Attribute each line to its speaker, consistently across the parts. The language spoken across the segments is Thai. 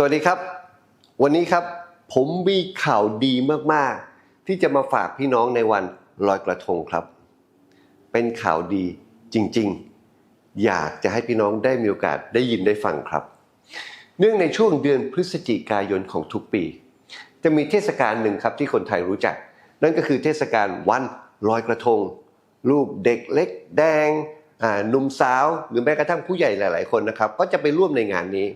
Speaker 1: สวัสดีครับ วันนี้ครับผมมีข่าวดีมากๆ ที่จะมาฝากพี่น้องในวันลอยกระทงครับ เป็นข่าวดีจริงๆ อยากจะให้พี่น้องได้มีโอกาสได้ยินได้ฟังครับ เนื่องในช่วงเดือนพฤศจิกายนของทุกปี จะมีเทศกาลหนึ่งครับที่คนไทยรู้จัก นั่นก็คือเทศกาลวันลอยกระทง รูปเด็กเล็กแดงหนุ่มสาว หรือแม้กระทั่งผู้ใหญ่หลาย ๆ คนนะครับ ก็จะไปร่วมในงานนี้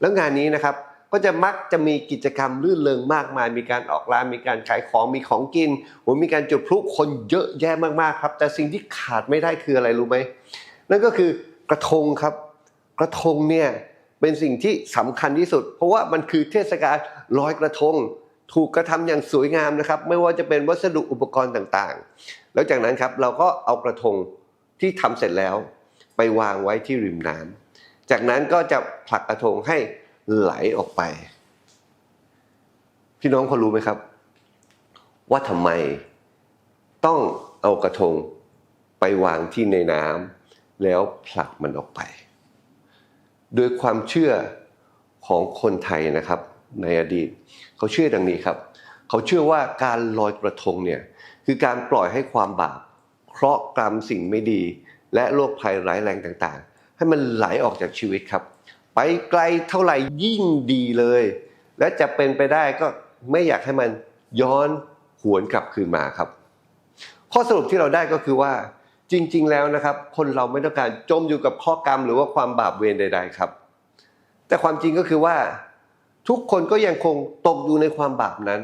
Speaker 1: แล้วงานนี้นะครับ ก็จะมักจะมีกิจกรรมลื่นเริงมากมาย มีการออกร้านมีการขายของมีของกินโหมีการจุดพลุคนเยอะแยะมากๆครับ แต่สิ่งที่ขาดไม่ได้คืออะไรรู้ไหมนั่นก็คือกระทงครับ กระทงเนี่ยเป็นสิ่งที่สำคัญที่สุด เพราะว่ามันคือเทศกาลลอยกระทง ถูกกระทำอย่างสวยงามนะครับ ไม่ว่าจะเป็นวัสดุอุปกรณ์ต่างๆ แล้วจากนั้นครับเราก็เอากระทงที่ทำเสร็จแล้ว ไปวางไว้ที่ริมน้ำจากนั้นก็จะผลักกระทงให้ ไหลออกไป พี่น้องพอรู้ไหมครับ ว่าทำไมต้องเอากระทงไปวางที่ในน้ำแล้วผลักมันออกไป โดยความเชื่อของคนไทยนะครับ ในอดีต เขาเชื่อดังนี้ครับ เขาเชื่อว่าการลอยกระทงเนี่ยคือการปล่อยให้ความบาปเคราะห์กรรมสิ่งไม่ดี และโรคภัยร้ายแรงต่างๆ ให้มันไหลออกจากชีวิตครับ ไปไกลเท่าไหร่ยิ่งดีเลย และจะเป็นไปได้ก็ไม่อยากให้มันย้อนหวนกลับคืนมาครับ ข้อสรุปที่เราได้ก็คือว่า จริง ๆ แล้วนะครับ คนเราไม่ต้องการจมอยู่กับข้อกรรม หรือว่าความบาปเวรใด ๆ ครับ แต่ความจริงก็คือว่า ทุกคนก็ยังคงตกอยู่ในความบาปนั้น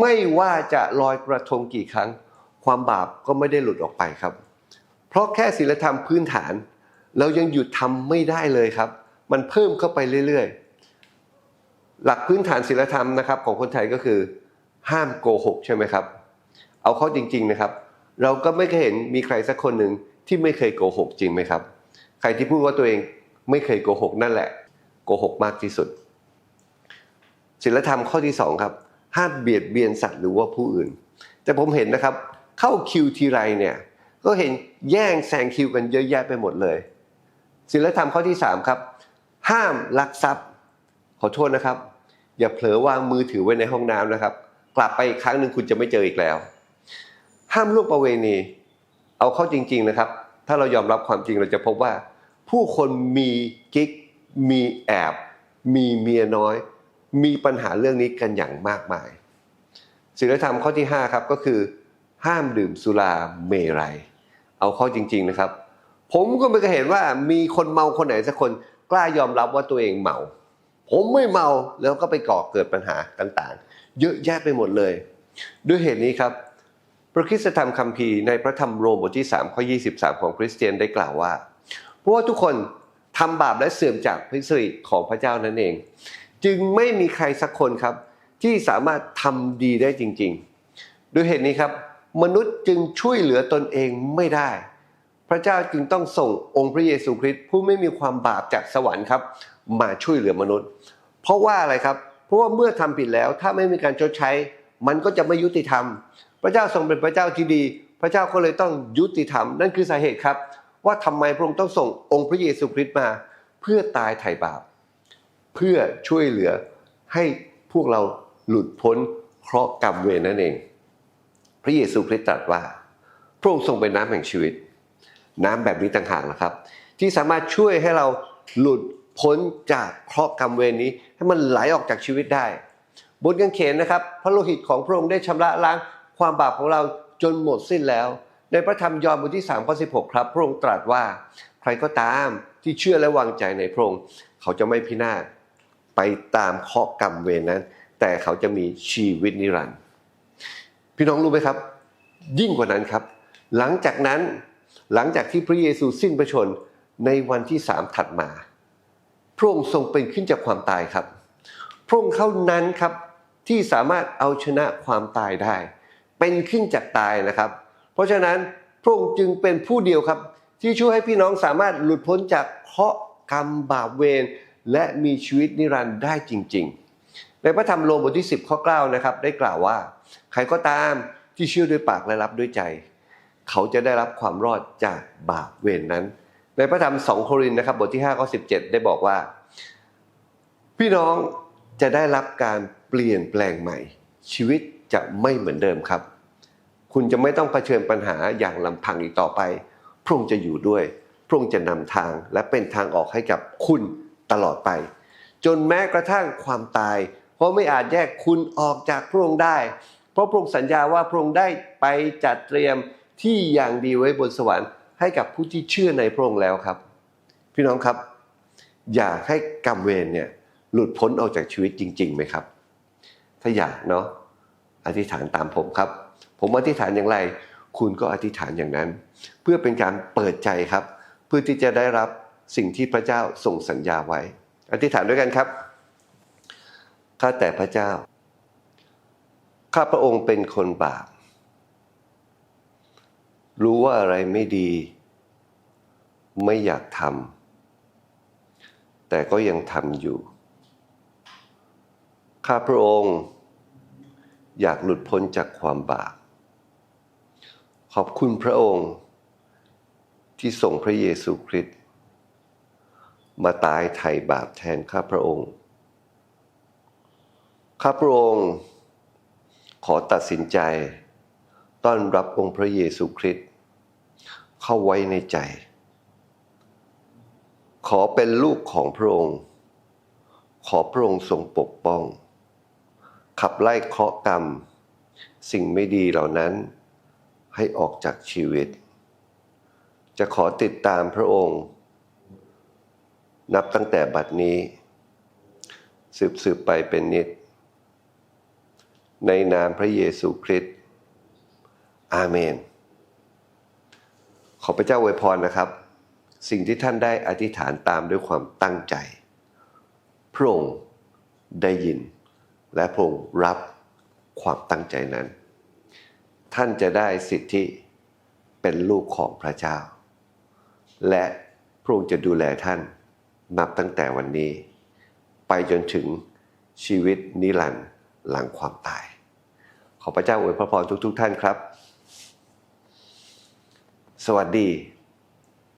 Speaker 1: ไม่ว่าจะลอยกระทงกี่ครั้ง ความบาปก็ไม่ได้หลุดออกไปครับ เพราะแค่ศีลธรรมพื้นฐาน เรายังหยุดทำไม่ได้เลยครับ มันเพิ่มเข้าไปเรื่อยๆ หลักพื้นฐานศีลธรรมนะครับ ของคนไทยก็คือ ห้ามโกหกใช่ไหมครับ เอาเข้าจริง ๆนะครับ เราก็ไม่เคยเห็นมีใครสักคนหนึ่งที่ไม่เคยโกหกจริงไหมครับ ใครที่พูดว่าตัวเองไม่เคยโกหกนั่นแหละโกหกมากที่สุดศีลธรรมข้อที่สองครับห้ามเบียดเบียนสัตว์หรือว่าผู้อื่น แต่ผมเห็นนะครับ เข้าคิวทีไรเนี่ยก็เห็นแย่งแซงคิวกันเยอะแยะไปหมดเลยศีลธรรมข้อที่สามครับ ห้ามลักทรัพย์ ขอโทษนะครับ อย่าเผลอวางมือถือไว้ในห้องน้ำนะครับ กลับไปอีกครั้งหนึ่งคุณจะไม่เจออีกแล้ว ห้ามล่วงประเวณี เอาเข้าจริง ๆนะครับ ถ้าเรายอมรับความจริงเราจะพบว่า ผู้คนมีกิ๊ก มีแอบ มีเมียน้อย มีปัญหาเรื่องนี้กันอย่างมากมายศีลธรรมข้อที่5ครับก็คือ ห้ามดื่มสุราเมรัย เอาเข้าจริง ๆนะครับ ผมก็ไม่เคยเห็นว่ามีคนเมาคนไหนสักคน กล้ายอมรับว่าตัวเองเมา ผมไม่เมาแล้วก็ไปก่อเกิดปัญหาต่างๆ เยอะแยะไปหมดเลย ด้วยเหตุนี้ครับ พระคริสตธรรมคัมภีร์ในพระธรรมโรมบทที่3ข้อ23 ของคริสเตียนได้กล่าวว่าเพราะว่าทุกคนทำบาปและเสื่อมจากพระสิริของพระเจ้านั่นเอง จึงไม่มีใครสักคนครับ ที่สามารถทำดีได้จริงๆ ด้วยเหตุนี้ครับ มนุษย์จึงช่วยเหลือตนเองไม่ได้ พระเจ้าจึงต้องส่งองค์พระเยซูคริสต์ผู้ไม่มีความบาปจากสวรรค์ครับ มาช่วยเหลือมนุษย์ เพราะว่าอะไรครับ เพราะว่าเมื่อทำผิดแล้วถ้าไม่มีการชดใช้ มันก็จะไม่ยุติธรรม พระเจ้าทรงเป็นพระเจ้าที่ดี พระเจ้าก็เลยต้องยุติธรรมนั่นคือสาเหตุครับ ว่าทำไมพระองค์ต้องส่งองค์พระเยซูคริสต์มา เพื่อตายไถ่บาป เพื่อช่วยเหลือให้พวกเราหลุดพ้นเคราะห์กรรมเวรนั่นเอง พระเยซูคริสต์ตรัสว่า พระองค์ทรงเป็นน้ำแห่งชีวิต น้ำแบบนี้ต่างหากนะครับ ที่สามารถช่วยให้เราหลุดพ้นจากเคราะห์กรรมเวรนี้ ให้มันไหลออกจากชีวิตได้ บนกางเขนนะครับ พระโลหิตของพระองค์ได้ชำระล้างความบาปของเราจนหมดสิ้นแล้ว ในพระธรรมยอห์นบทที่3ข้อ16 ครับ พระองค์ตรัสว่าใครก็ตามที่เชื่อและวางใจในพระองค์เขาจะไม่พินาศไปตามเคราะห์กรรมเวรนั้น แต่เขาจะมีชีวิตนิรันดร์พี่น้องรู้ไหมครับ ยิ่งกว่านั้นครับ หลังจากนั้น หลังจากที่พระเยซูสิ้นพระชนในวันที่สามถัดมา พระองค์ทรงเป็นขึ้นจากความตายครับ พระองค์เท่านั้นครับที่สามารถเอาชนะความตายได้ เป็นขึ้นจากตายนะครับ เพราะฉะนั้นพระองค์จึงเป็นผู้เดียวครับ ที่ช่วยให้พี่น้องสามารถหลุดพ้นจากเคราะห์กรรมบาปเวรและมีชีวิตนิรันดร์ได้จริง ๆ ในพระธรรมโรมบทที่ 10 ข้อ9นะครับได้กล่าวว่า ใครก็ตามที่เชื่อด้วยปากและรับด้วยใจ เขาจะได้รับความรอดจากบาปเวรนนั้น ในพระธรรม2โครินนะครับบทที่5ข้อ17 ได้บอกว่า พี่น้องจะได้รับการเปลี่ยนแปลงใหม่ ชีวิตจะไม่เหมือนเดิมครับ คุณจะไม่ต้องเผชิญปัญหาอย่างลำพังอีกต่อไป พระองค์จะอยู่ด้วย พระองค์จะนำทางและเป็นทางออกให้กับคุณตลอดไป จนแม้กระทั่งความตาย เพราะไม่อาจแยกคุณออกจากพระองค์ได้ เพราะพระองค์สัญญาว่าพระองค์ได้ไปจัดเตรียม ที่อย่างดีไว้บนสวรรค์ให้กับผู้ที่เชื่อในพระองค์แล้วครับ พี่น้องครับ อยากให้กรรมเวรเนี่ยหลุดพ้นออกจากชีวิตจริงๆไหมครับ ถ้าอยากเนาะอธิษฐานตามผมครับ ผมอธิษฐานอย่างไร คุณก็อธิษฐานอย่างนั้น เพื่อเป็นการเปิดใจครับ เพื่อที่จะได้รับสิ่งที่พระเจ้าส่งสัญญาไว้ อธิษฐานด้วยกันครับข้าแต่พระเจ้าข้าพระองค์เป็นคนบาป รู้ว่าอะไรไม่ดี ไม่อยากทำแต่ก็ยังทำอยู่ ข้าพระองค์ อยากหลุดพ้นจากความบาปขอบคุณพระองค์ ที่ส่งพระเยซูคริสต์มาตายไถ่บาปแทนข้าพระองค์ ข้าพระองค์ ขอตัดสินใจ ต้อนรับองค์พระเยซูคริสต์ เข้าไว้ในใจ ขอเป็นลูกของพระองค์ ขอพระองค์ทรงปกป้อง ขับไล่เคราะห์กรรม สิ่งไม่ดีเหล่านั้นให้ออกจากชีวิต จะขอติดตามพระองค์ นับตั้งแต่บัดนี้ สืบสืบไปเป็นนิด ในนามพระเยซูคริสต์อาเมน ขอพระเจ้าอวยพรนะครับ สิ่งที่ท่านได้อธิษฐานตามด้วยความตั้งใจ พระองค์ได้ยิน และพระองค์รับความตั้งใจนั้น ท่านจะได้สิทธิเป็นลูกของพระเจ้า และพระองค์จะดูแลท่านนับตั้งแต่วันนี้ ไปจนถึงชีวิตนิรันดร์หลังความตาย ขอพระเจ้าอวยพรทุกๆ ท่านครับ สวัสดี